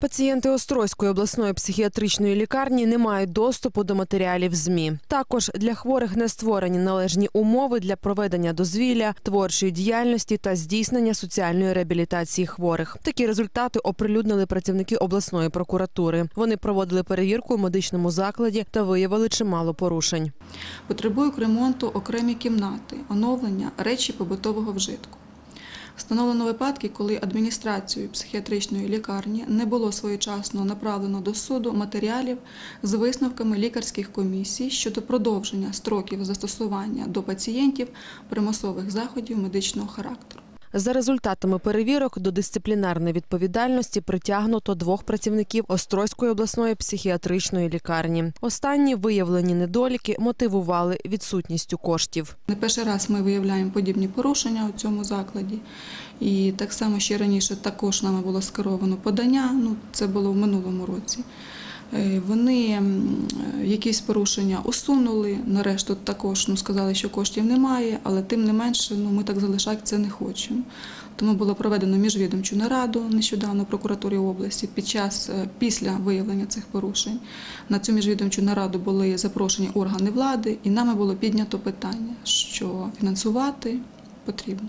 Пацієнти Острозької обласної психіатричної лікарні не мають доступу до матеріалів ЗМІ. Також для хворих не створені належні умови для проведення дозвілля, творчої діяльності та здійснення соціальної реабілітації хворих. Такі результати оприлюднили працівники обласної прокуратури. Вони проводили перевірку у медичному закладі та виявили чимало порушень. Потребують ремонту окремі кімнати, оновлення речі побутового вжитку. Встановлено випадки, коли адміністрацією психіатричної лікарні не було своєчасно направлено до суду матеріалів з висновками лікарських комісій щодо продовження строків застосування до пацієнтів примусових заходів медичного характеру. За результатами перевірок до дисциплінарної відповідальності притягнуто двох працівників Острозької обласної психіатричної лікарні. Останні виявлені недоліки мотивували відсутністю коштів. Не перший раз ми виявляємо подібні порушення у цьому закладі. І так само ще раніше також нами було скеровано подання. Ну це було в минулому році. Е, Вони е, якісь порушення усунули. Нарешту також ну, сказали, що коштів немає, але тим не менше ну, ми так залишати це не хочемо. Тому було проведено міжвідомчу нараду нещодавно в прокуратурі області під час е, після виявлення цих порушень. На цю міжвідомчу нараду були запрошені органи влади, і нами було піднято питання, що фінансувати потрібно.